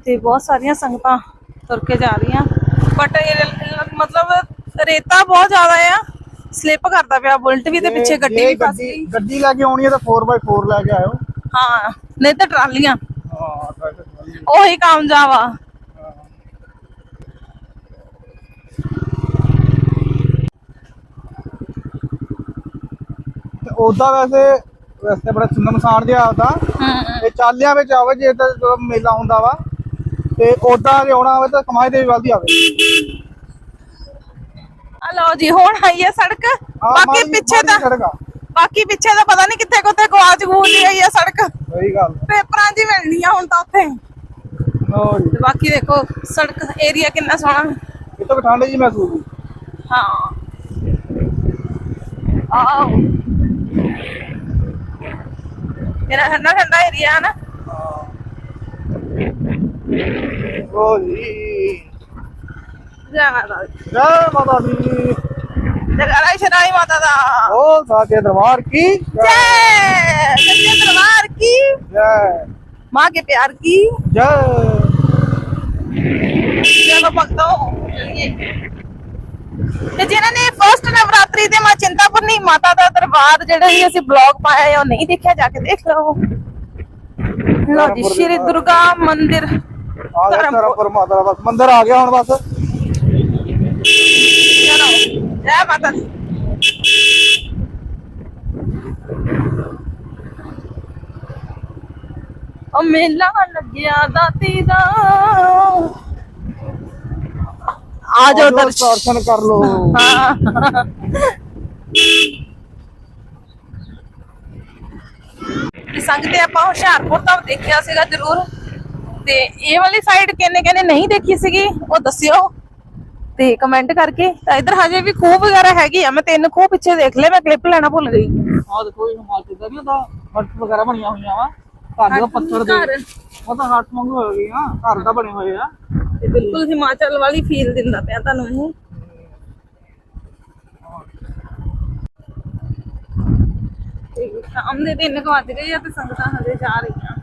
ਤੇ ਬਹੁਤ ਸਾਰੀਆਂ ਸੰਗਤਾਂ ਤੁਰ ਕੇ ਜਾ ਰਹੀਆਂ। ਬਟ ਮਤਲਬ ਰੇਤਾ ਬਹੁਤ ਜ਼ਿਆਦਾ ਆ। ਸਲਿੱਪ ਕਰਦਾ ਪਿਆ ਬੁਲਟ ਵੀ ਤੇ ਪਿੱਛੇ ਗੱਡੀ ਵੀ ਫਸ ਗਈ। ਗੱਡੀ ਲੈ ਕੇ ਆਉਣੀ ਹੈ ਤਾਂ 4x4 ਲੈ ਕੇ ਆਇਓ। ਹਾਂ ਨਹੀਂ ਤਾਂ ਟਰਾਲੀਆਂ। ਹਾਂ ਉਹੀ ਕਾਮਯਾਬ ਆ ਤੇ ਉਦਾਂ ਵੈਸੇ ਵੈਸੇ ਬੜਾ ਸੁੰਨਮਸਾਨ ਜਿਹਾ ਆਦਾ ਇਹ ਚਾਲਿਆਂ ਵਿੱਚ ਆਵੇ ਜੇ ਤਾਂ ਜਦੋਂ ਮੇਲਾ ਹੁੰਦਾ ਵਾ ਤੇ ਉਦਾਂ ਜੇ ਆਉਣਾ ਹੋਵੇ ਤਾਂ ਕਮਾਈ ਦੇ ਵੱਲ ਦੀ ਆਵੇ। ਆ ਲਓ ਜੀ ਹੁਣ ਆਈ ਹੈ ਸੜਕ। ਬਾਕੀ ਪਿੱਛੇ ਤਾਂ ਬਾਕੀ ਪਿੱਛੇ ਤਾਂ ਪਤਾ ਨਹੀਂ ਕਿੱਥੇ ਕਿੱਥੇ ਗਵਾਚ ਗੂਚ ਗਈ ਆ ਸੜਕ। ਸਹੀ ਗੱਲ ਪੇਪਰਾਂ ਹੀ ਮਿਲਣੀ ਆ ਹੁਣ ਤਾਂ ਉੱਥੇ। ਤੇ ਬਾਕੀ ਦੇਖੋ ਸੜਕ ਏਰੀਆ ਕਿੰਨਾ ਸੋਹਣਾ। ਇਹ ਤਾਂ ਠੰਡ ਜੀ ਮਹਿਸੂਸ ਹਾਂ। ਆਓ। ਇਹਦਾ ਠੰਡਾ ਠੰਡਾ ਏਰੀਆ ਹੈ ਨਾ ਲੋ ਜੀ ਜੈ ਮਾਤਾ ਦੀ ਜੈ ਮਾਤਾ ਦੀ ਜਗਾਰਾ ਸ਼ਰਾਈ ਮਾਤਾ ਦਾ ਓ ਸਾਚੇ ਦਰਬਾਰ ਕੀ ਜੈ ਸੱਚੇ ਦਰਬਾਰ ਕੀ ਜੈ ਮਾਂ ਕੇ ਪਿਆਰ की ਜੈ ਚਲੋ ਭਗਤੋ ਤੇ ਜਿਨ੍ਹਾਂ ਨੇ ਫਸਟ ਨਵਰਾਤਰੀ ਤੇ ਮਾਂ ਚਿੰਤਾਪੁਰਨੀ ਮਾਤਾ ਦਾ ਦਰਬਾਰ ਜਿਹੜਾ ਸੀ ਅਸੀਂ ਬਲੌਗ ਪਾਇਆ ਹੈ ਉਹ ਨਹੀਂ ਦੇਖਿਆ ਜਾ ਕੇ ਦੇਖ ਲਓ। ਲਓ ਜੀ ਸ਼੍ਰੀ ਦੁਰਗਾ ਮੰਦਿਰ ਆ ਗਿਆ ਤਰਪੁਰ ਮਾਤਾ ਦਾ ਬਸ ਮੰਦਿਰ ਆ ਗਿਆ ਹੁਣ ਬਸ। ਚਲੋ ਜੈ ਮਾਤਾ ਦੀ। ਉਹ ਮੇਲਾ ਲੱਗਿਆ ਦਾਤੀ ਦਾ। ਆ ਜਾਓ ਆਜੋ ਦਰਸ਼ਨ। ਕਰ ਲੋ ਹਾਂ ਇਹ ਸੰਗਤੇ ਆਪਾਂ ਹੁਸ਼ਿਆਰਪੁਰ ਤਾਂ ਦੇਖਿਆ ਸੀਗਾ ਜ਼ਰੂਰ। ਤੇ ਇਹ ਵਾਲੀ ਸਾਈਡ ਕਿੰਨੇ ਕਿੰਨੇ ਨਹੀਂ ਦੇਖੀ ਸੀਗੀ ਉਹ ਦੱਸਿਓ। ਤੇ ਕਮੈਂਟ ਕਰਕੇ। ਤਾਂ ਇਧਰ ਹਜੇ ਵੀ ਖੂਹ ਵਗੈਰਾ ਹੈਗੀ ਆ ਮੈਂ ਤਿੰਨ ਖੂਹ ਪਿੱਛੇ ਦੇਖ ਲਏ ਮੈਂ ਕਲਿੱਪ ਲੈਣਾ ਭੁੱਲ ਗਈ। ਆ ਦੇਖੋ ਇਹ ਹਿਮਾਚਲ ਦਾ ਹੱਟ ਵਗੈਰਾ ਬਣੀਆਂ ਹੋਈਆਂ ਵਾ। ਘਰ ਦਾ ਪੱਥਰ ਦੇ। ਉਹ ਤਾਂ ਹੱਟ ਵਾਂਗੂ ਹੋ ਗਈਆਂ ਘਰ ਦਾ ਬਣੇ ਹੋਏ ਆ। ਤੇ ਬਿਲਕੁਲ ਹਿਮਾਚਲ ਵਾਲੀ ਫੀਲ ਦਿੰਦਾ ਪਿਆ ਤੁਹਾਨੂੰ ਇਹ। ਸ਼ਾਮ ਦੇ ਦਿਨ ਵੱਜ ਗਏ ਆ ਤੇ ਸੰਗਤਾਂ ਹਜੇ ਜਾ ਰਹੀਆਂ।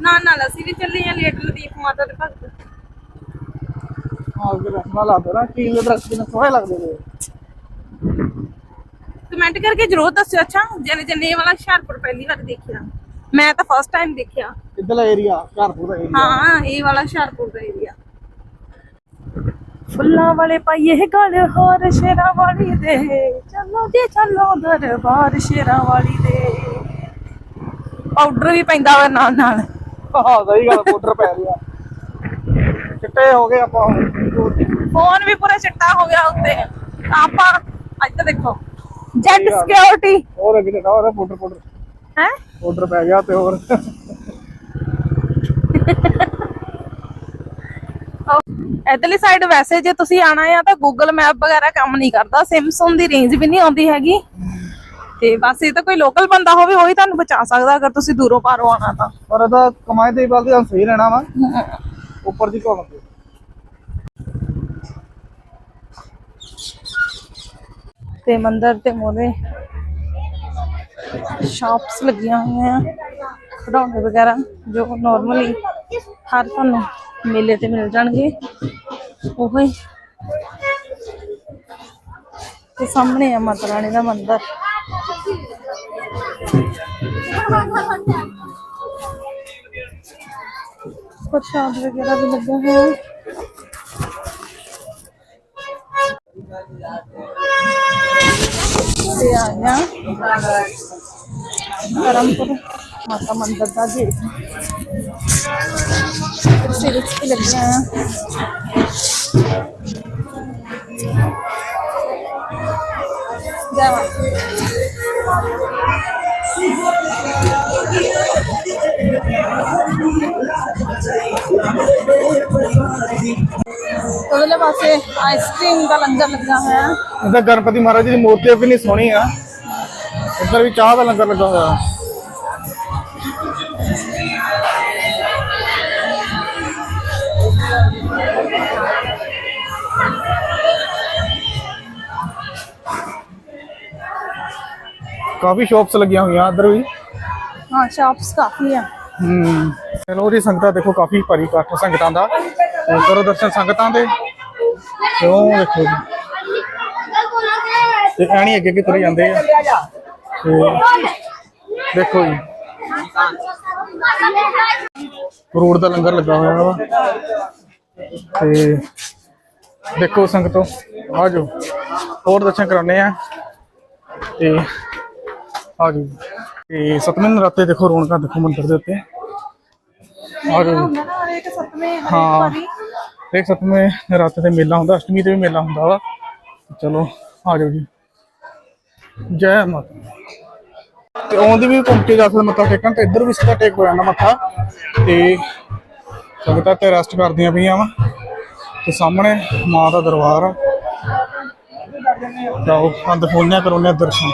ਨਾਲ ਨਾਲ ਅਸੀਂ ਵੀ ਚੱਲੇ ਆ ਲੇਟ ਲਦੀਪ ਮਾਤਾ ਦੇ ਭਗਤ। ਕਮੈਂਟ ਕਰਕੇ ਜਰੂਰ ਦੱਸਿਓ ਅੱਛਾ ਜਿਹਨੇ ਜਿਹਨੇ ਇਹ ਵਾਲਾ ਹੁਸ਼ਿਆਰਪੁਰ ਪਹਿਲੀ ਵਾਰ ਦੇਖਿਆ। ਮੈਂ ਤਾਂ ਫਸਟ ਟਾਈਮ ਦੇਖਿਆ। ਇੱਧਰਲਾ ਏਰੀਆ ਘਰ ਪੂਰਾ ਏਰੀਆ ਹਾਂ ਇਹ ਵਾਲਾ ਹੁਸ਼ਿਆਰਪੁਰ ਦਾ ਏਰੀਆ ਫੁੱਲਾਂ ਵਾਲੇ ਪਾਈਏ ਗਲ ਹੋਰ ਸ਼ੇਰਾਂ ਵਾਲੀ ਦੇ। ਚੱਲੋ ਜੀ ਚੱਲੋ ਦਰਬਾਰ ਸ਼ੇਰਾਂ ਵਾਲੀ ਦੇ। ਪਾਊਡਰ ਵੀ ਪੈਂਦਾ ਵਾ ਨਾਲ ਨਾਲ। ਹਾਂ ਸਹੀ ਗੱਲ ਪਾਊਡਰ ਪੈ ਗਿਆ ਚਿੱਟੇ ਹੋ ਗਏ ਆਪਾਂ। ਫੋਨ ਵੀ ਪੂਰਾ ਚਿੱਟਾ ਹੋ ਗਿਆ ਉੱਤੇ। ਆਪਾਂ ਇੱਧਰ ਦੇਖੋ ਜੈਟ ਸਿਕਿਉਰਿਟੀ। ਹੋਰ ਅੱਗੇ ਦੇਖਾ ਹੋਰ ਪਾਊਡਰ ਪਾਊਡਰ। ਹੈ? ਪਾਊਡਰ ਪੈ ਗਿਆ ਤੇ ਹੋਰ। ਇਧਰਲੀ ਸਾਈਡ ਵੈਸੇ ਜੇ ਤੁਸੀਂ ਆਣਾ ਆ ਤਾਂ ਗੂਗਲ ਮੈਪ ਵਗੈਰਾ ਕੰਮ ਨਹੀਂ ਕਰਦਾ ਸਿਮਸਨ ਦੀ ਰੇਂਜ ਵੀ ਨਹੀਂ ਆਉਂਦੀ ਹੈਗੀ। ਤੇ ਬਸ ਇਹ ਤਾਂ ਕੋਈ ਲੋਕਲ ਬੰਦਾ ਹੋਵੇ ਉਹੀ ਤੁਹਾਨੂੰ ਬਚਾ ਸਕਦਾ ਅਗਰ ਤੁਸੀਂ ਦੂਰੋਂ ਪਾਰੋਂ ਆਣਾ ਤਾਂ। ਪਰ ਇਹਦਾ ਕਮਾਈ ਦੇ ਬਲ ਤੇ ਸਹੀ ਰਹਿਣਾ ਵਾ। ਉੱਪਰ ਦੀ ਘੁੰਮ ਕੇ। ਤੇ ਮੰਦਰ ਤੇ ਮੋਰੇ ਸ਼ਾਪਸ ਲੱਗੀਆਂ ਹੋਈਆਂ ਆ। ਖਿਡੌਣੇ ਵਗੈਰਾ ਜੋ ਨਾਰਮਲੀ ਹਰ ਤੁਹਾਨੂੰ ਮੇਲੇ ਤੇ ਮਿਲ ਜਾਣਗੇ। ਉਹ। ਹੀ ਤੇ ਸਾਹਮਣੇ ਆ ਮਾਤਾ ਰਾਣੀ ਦਾ ਮੰਦਰ। ਪ੍ਰਸ਼ਾਦ ਵਗੈਰਾ ਵੀ ਲੱਗਾ ਹੋਇਆ। ਤੇ ਆ ਗਿਆ। ਧਰਮਪੁਰ ਮਾਤਾ ਮੰਦਰ ਦਾ ਗੇਟ। ਸਿਰ ਵਿੱਚ ਵੀ ਲੱਗਿਆ ਆ ਜੈ ਉਹਦੇ ਪਾਸੇ ਆਈਸਕ੍ਰੀਮ ਦਾ ਲੰਗਰ ਲੱਗਾ ਹੋਇਆ। ਹੈ ਇਹਦਾ ਗਣਪਤੀ ਮਹਾਰਾਜ ਜੀ ਦੀ ਮੂਰਤੀ ਵੀ ਨਹੀਂ ਸੋਹਣੀ ਆ। ਉੱਧਰ ਵੀ ਚਾਹ ਦਾ ਲੰਗਰ ਲੱਗਾ ਹੋਇਆ। ਕਾਫੀ ਸ਼ਾਪਸ ਲੱਗੀਆਂ ਹੋਈਆਂ ਇੱਧਰ ਵੀ। ਹਾਂ ਸ਼ਾਪਸ ਕਾਫੀ ਆ ਹੂੰ। ਚਲੋ ਜੀ ਸੰਗਤਾਂ ਦੇਖੋ ਕਾਫੀ ਭਾਰੀ ਇਕੱਠ ਸੰਗਤਾਂ ਦਾ। ਕਰੋ ਦਰਸ਼ਨ ਸੰਗਤਾਂ ਦੇ। ਕਿਉਂ? ਦੇਖੋ ਤੇ ਐਣੀ ਅੱਗੇ ਅੱਗੇ ਤੁਰ ਜਾਂਦੇ ਆ। ਦੇਖੋ ਜੀ। ਫਰੂਟ ਦਾ ਲੰਗਰ ਲੱਗਾ ਹੋਇਆ ਵਾ। ਤੇ ਦੇਖੋ ਸੰਗਤੋ। ਆ ਜਾਓ। ਹੋਰ ਦਰਸ਼ਨ ਕਰਾਉਣੇ ਆ। ਤੇ ਆ ਜਾਓ ਜੀ ਤੇ ਸਤਵੇਂ ਨਰਾਤੇ ਦੇਖੋ ਰੌਣਕਾਂ ਦੇਖੋ ਮੰਦਿਰ ਦੇ ਉੱਤੇ। ਆ ਜਾਓ ਜੀ। ਹਰੇਕ ਸਤਵੇਂ ਹਾਂ ਇੱਕ ਸਤਵੇਂ ਨਰਾਤੇ ਤੇ ਮੇਲਾ ਹੁੰਦਾ, ਅਸ਼ਟਮੀ ਤੇ ਵੀ ਮੇਲਾ ਹੁੰਦਾ ਵਾ। ਚਲੋ, ਆ ਜਾਓ ਜੀ। ਜੈ ਮਾਤਾ ਤੇ ਆਉਂਦੀ ਵੀ ਘੁੰਮ ਕੇ ਜਾ ਸਕਦੇ, ਮੱਥਾ ਟੇਕਣ ਤੇ ਇੱਧਰ ਵੀ ਸਿੱਧਾ ਟੇਕ ਹੋ ਜਾਂਦਾ ਮੱਥਾ। ਤੇ ਸੰਗਤਾਂ ਤੇ ਰੈਸਟ ਕਰਦੀਆਂ ਪਈਆਂ ਵਾ। ਤੇ ਸਾਹਮਣੇ ਮਾਂ ਦਾ ਦਰਬਾਰ ਆ। ਜਾਓ ਅੰਦ ਖੋਲ੍ਹਣਿਆ ਕਰਾਉਂਦੇ ਦਰਸ਼ਨ।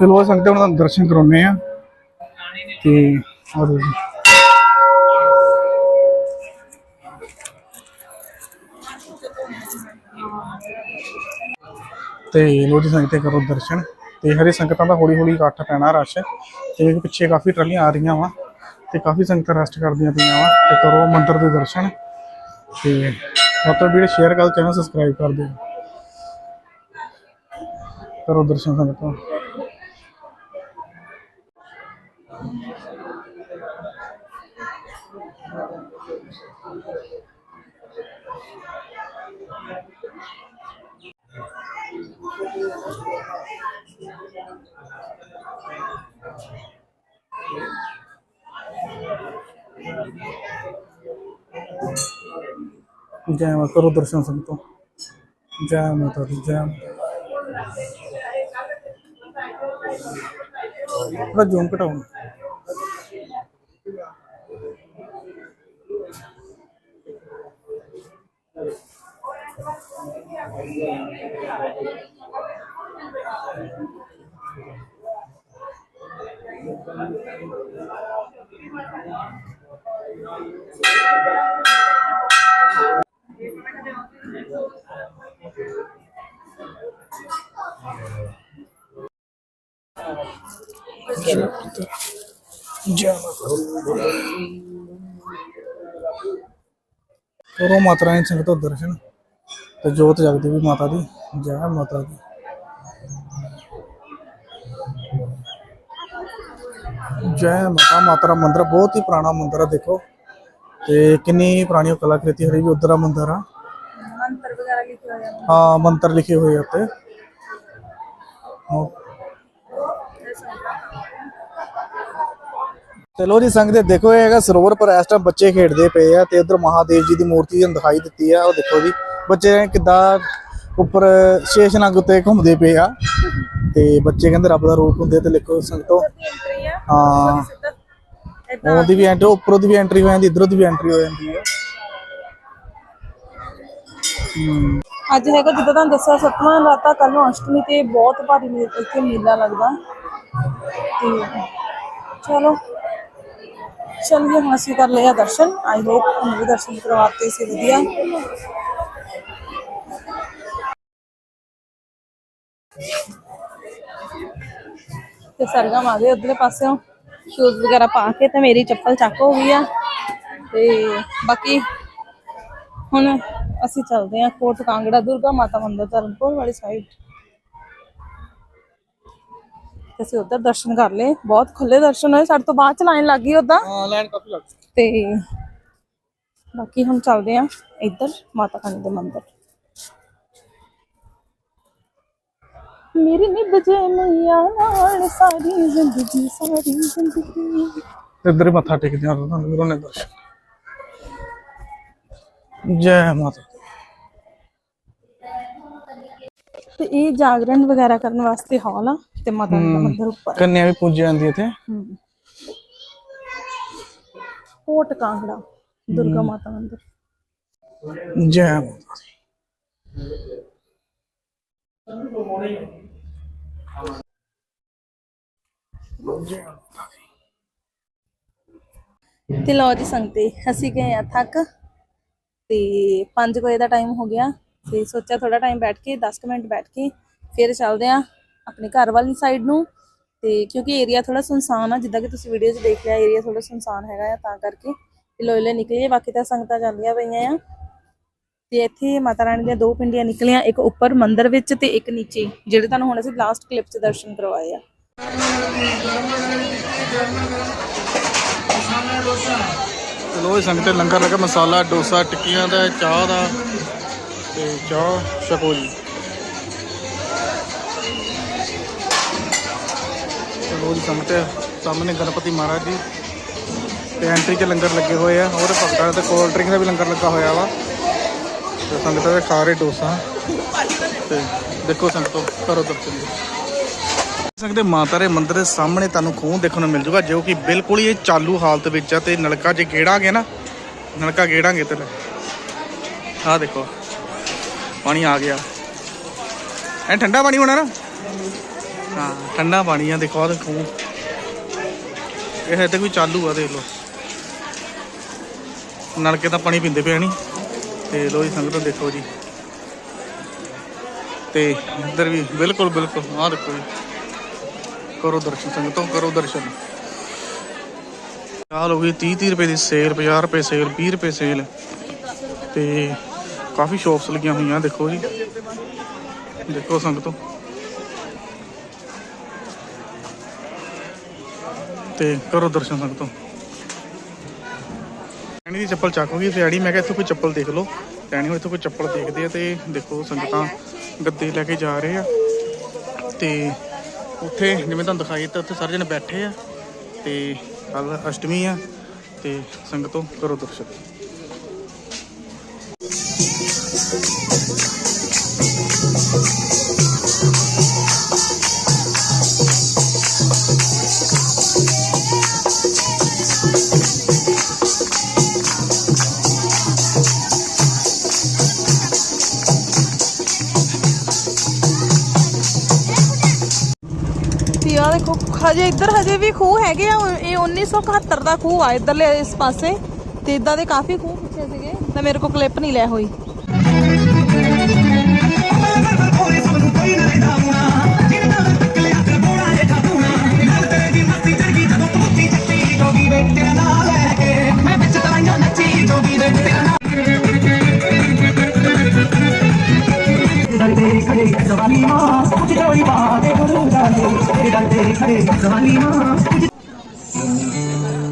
ਚਲੋ ਸੰਗਤਾਂ, ਉਹਨਾਂ ਦਾ ਦਰਸ਼ਨ ਕਰਾਉਣੇ ਆ ਤੇ ਆ ਜਾਓ ਜੀ ਤੇ ਲੋ ਸੰਗਤੇ ਕਰੋ ਦਰਸ਼ਨ। ਤੇ ਹਰੇ ਸੰਗਤਾਂ ਦਾ ਹੌਲੀ ਹੌਲੀ ਇਕੱਠ ਪੈਣਾ ਰਸ਼। ਤੇ ਪਿੱਛੇ ਕਾਫੀ ਟਰਾਲੀਆਂ ਆ ਰਹੀਆਂ ਵਾ। ਤੇ ਕਾਫੀ ਸੰਗਤਾਂ ਰੈਸਟ ਕਰਦੀਆਂ ਪਈਆਂ ਵਾ। ਤੇ ਕਰੋ ਮੰਦਿਰ ਦੇ ਦਰਸ਼ਨ। ਤੇ ਮਤਲਬ ਵੀਡੀਓ ਸ਼ੇਅਰ ਕਰ, ਚੈਨਲ ਸਬਸਕ੍ਰਾਈਬ ਕਰ ਦਿਓ। ਕਰੋ ਦਰਸ਼ਨ ਸੰਗਤਾਂ। ਜੈ ਮਾਤਾ ਕਰੋ ਦਰਸ਼ਨ ਸੰਗਤੋਂ ਜੈ ਮਾਤਾ ਦੀ ਜੈ। ਥੋੜਾ ਜ਼ੂਮ ਘਟਾਓ ਜੈ ਮਾਤਾ ਕਰੋ ਮਾਤਾ ਰਾਣੀ ਸੰਗਤੋਂ ਦਰਸ਼ਨ ਤੇ ਜੋਤ ਜਗਦੀ ਵੀ ਮਾਤਾ ਦੀ ਜੈ ਮਾਤਾ ਦੀ। ਜੈ ਮਾਤਾ ਮਾਤਾ ਦਾ ਮੰਦਿਰ ਬਹੁਤ ਹੀ ਪੁਰਾਣਾ ਮੰਦਿਰ ਆ ਦੇਖੋ। ਤੇ ਕਿੰਨੀ ਪੁਰਾਣੀ ਕਲਾਕ੍ਰਿਤੀ ਹਰੀ ਵੀ ਉਧਰ ਮੰਦਿਰ ਆ। ਮੰਤਰ ਵਗੈਰਾ ਲਿਖੇ ਹੋਏ ਆ। ਹਾਂ ਮੰਤਰ ਲਿਖੇ ਹੋਏ ਆ ਉੱਤੇ। ਤੇ ਲੋ ਜੀ, ਸੰਗਤ ਦੇਖੋ, ਇਹ ਹੈਗਾ ਸਰੋਵਰ ਪਰ ਇਸ ਟਾਈਮ ਬੱਚੇ ਖੇਡਦੇ ਪਏ ਆ ਤੇ ਉਧਰ ਮਹਾਦੇਵ ਜੀ ਦੀ ਮੂਰਤੀ ਤੁਹਾਨੂੰ ਦਿਖਾਈ ਦਿੱਤੀ ਆ, ਉਹ ਦੇਖੋ ਜੀ। ਬੱਚੇ ਕਿੱਦਾਂ ਉੱਪਰ ਸ਼ੇਸ਼ ਨੰਗ ਉੱਤੇ ਘੁੰਮਦੇ ਪਏ ਆ ਤੇ ਬੱਚੇ ਕਹਿੰਦੇ ਰੱਬ ਦਾ ਰੂਪ ਹੁੰਦੇ ਤੇ ਲਿਖੋ ਸੰਗਤੋ। ਹਾਂ। ਉਹਦੀ ਵੀ ਐਂਟਰੀ ਉੱਪਰੋਂ ਦੀ ਵੀ ਐਂਟਰੀ ਹੋ ਜਾਂਦੀ, ਇਧਰੋਂ ਦੀ ਵੀ ਐਂਟਰੀ ਹੋ ਜਾਂਦੀ ਆ। ਅੱਜ ਹੈਗਾ ਜਿੱਦਾਂ ਤੁਹਾਨੂੰ ਦੱਸਿਆ, ਸਤਵਾਂ ਰਾਤਾ ਕੱਲ ਨੂੰ ਅਸ਼ਟਮੀ ਤੇ ਬਹੁਤ ਭਾਰੀ ਇੱਥੇ ਮੇਲਾ ਲੱਗਦਾ। ਤੇ ਚਲੋ। ਚਲਿਏ, ਹੁਣ ਅਸੀਂ ਕਰ ਲਿਆ ਦਰਸ਼ਨ। ਆਈ ਹੋਪ ਤੁਹਾਨੂੰ ਵੀ ਦਰਸ਼ਨ ਕਰਵਾਤੇ ਸੀ ਵਧੀਆ। ਤੇ ਸਰਗਮ ਆ ਗਏ ਉਧਰਲੇ ਪਾਸਿਓਂ। ਸ਼ੂਜ਼ ਵਗੈਰਾ ਪਾ ਕੇ ਤੇ ਮੇਰੀ ਚੱਪਲ ਚੱਕ ਹੋ ਗਈ ਆ। ਤੇ ਬਾਕੀ ਹੁਣ ਅਸੀਂ ਚੱਲਦੇ ਹਾਂ ਕੋਟ ਕਾਂਗੜਾ ਦੁਰਗਾ ਮਾਤਾ ਮੰਦਿਰ ਧਰਮਪੁਰ ਵਾਲੀ ਸਾਈਡ ਤੇ ਅਸੀਂ ਉੱਧਰ ਦਰਸ਼ਨ ਕਰ ਲਏ। ਬਹੁਤ ਖੁੱਲੇ ਦਰਸ਼ਨ ਹੋਏ। ਸਾਡੇ ਤੋਂ ਬਾਅਦ ਚ ਲਾਈਨ ਲੱਗ ਗਈ ਉਦਾਂ ਹਾਂ ਲਾਈਨ ਕਾਫੀ ਲੱਗ ਤੇ ਬਾਕੀ ਹੁਣ ਚੱਲਦੇ ਹਾਂ ਇੱਧਰ ਮਾਤਾ ਰਾਣੀ ਦੇ ਮੰਦਿਰ। ਮੇਰੀ ਨਿਭ ਜੇ ਮਈਆ ਨਾਲ ਸਾਰੀ ਜ਼ਿੰਦਗੀ ਸਾਰੀ ਜ਼ਿੰਦਗੀ। ਇੱਧਰ ਮੱਥਾ ਟੇਕਦੇ ਆ ਤੁਹਾਨੂੰ ਵੀਰੋਂ ਨੇ ਦਰਸ਼ਨ। ਜੈ ਮਾਤਾ। ਤੇ ਇਹ ਜਾਗਰਣ ਵਗੈਰਾ ਕਰਨ ਵਾਸਤੇ ਹਾਲ ਆ। ਤੇ ਮਾਤਾ ਦਾ ਮੰਦਿਰ ਉੱਪਰ। ਕੰਨਿਆ ਵੀ ਪੂਜੀ ਜਾਂਦੀ ਇੱਥੇ। ਹਮ। ਕੋਟ ਕਾਂਗੜਾ ਦੁਰਗਾ ਮਾਤਾ ਮੰਦਿਰ। ਜੈ ਮਾਤਾ ਦੀ। ਤੇ ਲਓ ਜੀ ਸੰਗਤੇ ਅਸੀਂ ਗਏ ਆ ਥੱਕ ਤੇ 5 ਵਜੇ ਦਾ ਟਾਈਮ ਹੋ ਗਿਆ ਤੇ ਸੋਚਿਆ ਥੋੜਾ ਟਾਈਮ ਬੈਠ ਕੇ 10 ਕੁ ਮਿੰਟ ਬੈਠ ਕੇ ਫਿਰ ਚੱਲਦੇ ਆ ਆਪਣੇ ਘਰ ਵਾਲੀ ਸਾਈਡ ਨੂੰ ਤੇ ਕਿਉਂਕਿ ਏਰੀਆ ਥੋੜਾ ਸੁਨਸਾਨ ਆ, ਜਿੱਦਾਂ ਕਿ ਤੁਸੀਂ ਵੀਡੀਓ 'ਚ ਦੇਖ ਲਿਆ ਏਰੀਆ ਥੋੜਾ ਸੁਨਸਾਨ ਹੈਗਾ ਆ, ਤਾਂ ਕਰਕੇ ਲੋਇਲੇ ਨਿਕਲੀਏ ਬਾਕੀ ਤਾਂ ਸੰਗਤਾਂ ਜਾਂਦੀਆਂ ਪਈਆਂ ਆ। ਤੇ ਇੱਥੇ ਮਾਤਾ ਰਾਣੀ ਦੀਆਂ ਦੋ ਪਿੰਡੀਆਂ ਨਿਕਲੀਆਂ, ਇੱਕ ਉੱਪਰ ਮੰਦਿਰ ਵਿੱਚ ਤੇ ਇੱਕ ਨੀਚੇ, ਜਿਹੜੇ ਤੁਹਾਨੂੰ ਹੁਣ ਅਸੀਂ ਲਾਸਟ ਕਲਿੱਪ 'ਚ ਦਰਸ਼ਨ ਕਰਵਾਏ ਆ। ਚਲੋ ਸੰਗਤੇ ਲੰਗਰ ਲੱਗਾ, ਮਸਾਲਾ, ਡੋਸਾ, ਟਿੱਕੀਆਂ ਦਾ, ਚਾਹ ਦਾ ਤੇ ਚਾਹ ਛਕੋ ਜੀ। ਚਲੋ ਜੀ ਸੰਗਤੇ ਸਾਹਮਣੇ ਗਣਪਤੀ ਮਹਾਰਾਜ ਜੀ ਤੇ ਐਂਟਰੀ 'ਚ ਲੰਗਰ ਲੱਗੇ ਹੋਏ ਆ ਉਹਦੇ ਭਗਤਾਂ ਤੇ ਕੋਲਡ ਡਰਿੰਕ ਦਾ ਵੀ ਲੰਗਰ ਲੱਗਾ ਹੋਇਆ ਵਾ। ਤੇ ਸੰਗਤਾਂ ਦੇ ਖਾ ਰਹੇ ਡੋਸਾ। ਤੇ ਦੇਖੋ ਸੰਗਤੋ, ਕਰੋ ਦਰਸ਼ਨ। ਜੀ ਸਕਦੇ ਮਾਤਾ ਦੇ ਮੰਦਿਰ ਦੇ ਸਾਹਮਣੇ ਤੁਹਾਨੂੰ ਖੂਹ ਦੇਖਣ ਨੂੰ ਮਿਲ ਜੂਗਾ, ਜੋ ਕਿ ਬਿਲਕੁਲ ਹੀ ਇਹ ਚਾਲੂ ਹਾਲਤ ਵਿੱਚ ਆ ਤੇ ਨਲਕਾ ਜੇ ਗੇੜਾਂਗੇ ਨਾ, ਨਲਕਾ ਗੇੜਾਂਗੇ ਤੇ ਆਹ ਦੇਖੋ, ਪਾਣੀ ਆ ਗਿਆ। ਐ ਠੰਡਾ ਪਾਣੀ ਹੋਣਾ ਨਾ? ਹਾਂ, ਠੰਡਾ ਪਾਣੀ ਆ, ਦੇਖੋ, ਆਹ ਖੂਹ ਇਹ ਹੈ ਤੇ ਕੋਈ ਚਾਲੂ ਆ, ਦੇਖ ਲਓ। ਨਲਕੇ ਦਾ ਪਾਣੀ ਪੀਂਦੇ ਪਏ ਨਹੀਂ ਤੇ ਲੋ ਜੀ, ਸੰਗਤ ਦੇਖੋ ਜੀ। ਤੇ ਇੱਧਰ ਵੀ, ਬਿਲਕੁਲ ਬਿਲਕੁਲ, ਆਹ ਦੇਖੋ ਜੀ। ਕਰੋ ਦਰਸ਼ਨ, ਸੰਗਤੋਂ, ਕਰੋ ਦਰਸ਼ਨ। ਚਾਲ ਹੋ ਗਈ 30 30 ਰੁਪਏ ਦੀ ਸੇਲ 50 ਰੁਪਏ ਸੇਲ 20 ਰੁਪਏ ਸੇਲ। ਤੇ ਕਾਫੀ ਸ਼ਾਪਸ ਲੱਗੀਆਂ ਹੋਈਆਂ, ਦੇਖੋ ਜੀ। ਦੇਖੋ ਸੰਗਤੋਂ। ਤੇ ਕਰੋ ਦਰਸ਼ਨ ਸੰਗਤੋਂ ਐਣੀ ਦੀ ਚੱਪਲ ਚੱਕ ਹੋ ਗਈ ਸਿਆੜੀ ਮੈਂ ਕਿਹਾ ਇੱਥੋਂ ਕੋਈ ਚੱਪਲ ਦੇਖ ਲਓ। ਐਣੀ ਹੁਣ ਇੱਥੋਂ ਕੋਈ ਚੱਪਲ ਦੇਖਦੇ ਆ ਤੇ ਦੇਖੋ ਸੰਗਤਾਂ ਗੱਦੇ ਲੈ ਕੇ ਜਾ ਰਹੇ ਆ। ਤੇ ਉੱਥੇ ਜਿਵੇਂ ਤੁਹਾਨੂੰ ਦਿਖਾਈ ਦਿੱਤਾ ਉੱਥੇ ਸਾਰੇ ਜਣੇ ਬੈਠੇ ਆ ਤੇ ਕੱਲ ਅਸ਼ਟਮੀ ਆ ਤੇ ਸੰਗਤੋਂ ਕਰੋ ਦਰਸ਼ਨ। ਹਜੇ ਇੱਧਰ ਹਜੇ ਵੀ ਖੂਹ ਹੈਗੇ ਆ ਇਹ 1971 ਦਾ ਖੂਹ ਆ ਇੱਧਰਲੇ ਇਸ ਪਾਸੇ, ਤੇ ਇਦਾਂ ਦੇ ਕਾਫੀ ਖੂਹ ਪਿੱਛੇ ਸੀਗੇ, ਤਾਂ ਮੇਰੇ ਕੋਲ ਕਲਿੱਪ ਨਹੀਂ ਲੈ ਹੋਈ।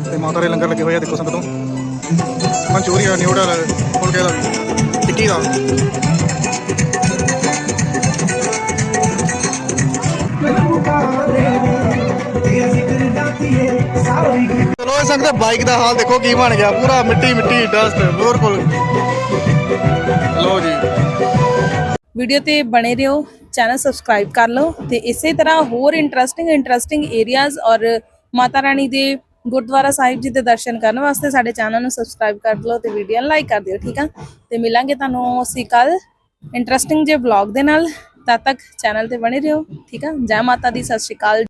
ਤੇ ਮਾਤਾ ਦੇ ਲੰਗਰ ਲੱਗੇ ਹੋਏ ਦੇਖੋ ਸੰਗਤੋਂ। ਮਨਚੂਰੀਆ ਨਿਊਡਲ ਹੁਣ ਕਿਹਦਾ ਟਿੱਕੀ ਦਾ। ਚਲੋ ਸੰਗਤ ਬਾਈਕ ਦਾ ਹਾਲ ਦੇਖੋ ਕੀ ਬਣ ਗਿਆ। ਪੂਰਾ ਮਿੱਟੀ ਮਿੱਟੀ ਡਸਟ, ਬੋਰ ਬਿਲਕੁਲ ਵੀਡੀਓ ਤੇ ਬਣੇ ਰਹੋ ਚੈਨਲ ਸਬਸਕ੍ਰਾਈਬ ਕਰ ਲਓ ਤੇ ਇਸੇ ਤਰ੍ਹਾਂ ਹੋਰ ਇੰਟਰਸਟਿੰਗ ਇੰਟਰਸਟਿੰਗ ਏਰੀਆਜ਼ ਔਰ ਮਾਤਾ ਰਾਣੀ ਦੇ ਗੁਰਦੁਆਰਾ ਸਾਹਿਬ ਜੀ ਦੇ ਦਰਸ਼ਨ ਕਰਨ ਵਾਸਤੇ ਸਾਡੇ ਚੈਨਲ ਨੂੰ ਸਬਸਕ੍ਰਾਈਬ ਕਰ ਲਓ ਤੇ ਵੀਡੀਓ ਨੂੰ ਲਾਈਕ ਕਰ ਦਿਓ, ਠੀਕ ਆ? ਤੇ ਮਿਲਾਂਗੇ ਤੁਹਾਨੂੰ ਅਸੀਂ ਕੱਲ ਇੰਟਰਸਟਿੰਗ ਜੇ ਵਲੌਗ ਦੇ ਨਾਲ। ਤਦ ਤੱਕ ਚੈਨਲ ਤੇ ਬਣੇ ਰਹੋ, ਠੀਕ ਆ? ਜੈ ਮਾਤਾ ਦੀ, ਸਤਿ ਸ਼੍ਰੀ ਅਕਾਲ।